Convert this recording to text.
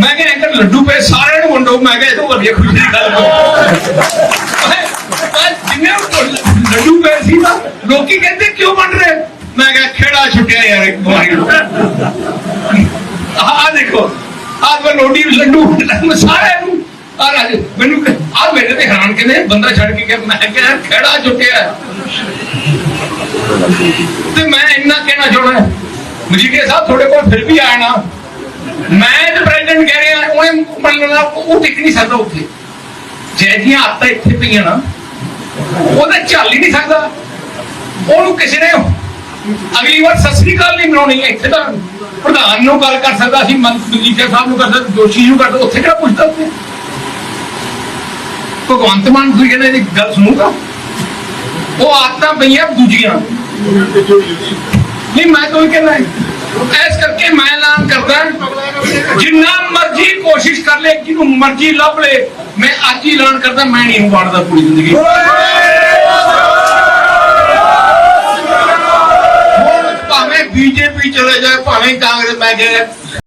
ਮੈਂ ਕਿਹਾ ਅੰਕਲ ਲੱਡੂ ਪਏ, ਸਾਰਿਆਂ ਨੂੰ ਵੰਡੋ। ਮੈਂ ਕਿਹਾ ਇਹ ਤੋਂ ਵਧੀਆ ਖੁਸ਼ੀ ਦੀ ਗੱਲ ਕੋਈ ਜਿੰਨੇ ਲੱਡੂ ਪਏ ਸੀ ਨਾ, ਲੋਕੀ ਕਹਿੰਦੇ, ਕਿਉਂ ਵੰਡ ਰਹੇ? ਮੈਂ ਕਿਹਾ, ਖੇੜਾ ਛੁੱਟਿਆ ਯਾਰ ਇੱਕ ਵਾਰੀ ਆਹ ਦੇਖੋ, ਆਹ ਮੈਂ ਲੋਡੀ ਲੱਡੂ ਸਾਰਿਆਂ ਨੂੰ। ਆ ਮੈਨੂੰ ਆ ਮੇਰੇ ਤੇ ਹੈਰਾਨ ਕਹਿੰਦੇ, ਬੰਦਾ ਛੱਡ ਕੇ ਗਿਆ। ਮੈਂ ਕਿਹਾ ਯਾਰ ਖੇੜਾ ਛੁੱਟਿਆ ਤੇ ਮੈਂ ਇੰਨਾ ਕਹਿਣਾ ਚਾਹੁੰਦਾ, ਮਜੀਠੀਆ ਸਾਹਿਬ, ਤੁਹਾਡੇ ਕੋਲ ਫਿਰ ਵੀ ਆਣਾ ਮੈਂ ਉਹਨੇ ਮੰਨਣਾ ਉਹ ਟਿਕ ਨਹੀਂ ਸਕਦਾ ਉੱਥੇ। ਜੈ ਜੀਆਂ ਆਤਾ ਇੱਥੇ ਪਈਆਂ ਨਾ ਉਹਦਾ ਚੱਲ ਹੀ ਨਹੀਂ ਸਕਦਾ। ਉਹਨੂੰ ਕਿਸੇ ਨੇ ਅਗਲੀ ਵਾਰ ਸਤਿ ਸ੍ਰੀ ਅਕਾਲ ਨਹੀਂ ਬਣਾਉਣੀ ਇੱਥੇ ਤਾਂ ਪ੍ਰਧਾਨ ਨੂੰ ਗੱਲ ਕਰ ਸਕਦਾ ਸੀ ਮਜੀਠੀਆ ਸਾਹਿਬ ਨੂੰ ਕਰ ਸਕਦਾ ਜੋਸ਼ੀ ਨੂੰ ਕਰ ਉੱਥੇ ਕਿਹੜਾ ਪੁੱਛਦਾ ਉੱਥੇ? ਭਗਵੰਤ ਮਾਨ ਤੁਸੀਂ ਕਹਿੰਦੇ ਇਹਦੀ ਗੱਲ ਸੁਣੂਗਾ? ਉਹ ਆਦਤਾਂ ਪਈਆਂ ਦੂਜੀਆਂ। ਨਹੀਂ ਮੈਂ ਤਾਂ ਇਹ ਕਹਿੰਦਾ ਐਸ ਕਰਕੇ ਜਿੰਨਾ ਮਰਜ਼ੀ ਕੋਸ਼ਿਸ਼ ਕਰ ਲੈ ਜਿਹਨੂੰ ਮਰਜ਼ੀ ਲੱਭ ਲੈ। ਮੈਂ ਅੱਜ ਹੀ ਐਲਾਨ ਕਰਦਾ ਮੈਂ ਨਹੀਂ ਵਾੜਦਾ ਪੂਰੀ ਜ਼ਿੰਦਗੀ। ਭਾਵੇਂ ਬੀਜੇਪੀ ਚਲੇ ਜਾਏ ਭਾਵੇਂ ਕਾਂਗਰਸ ਮੈਂ ਕਿਹਾ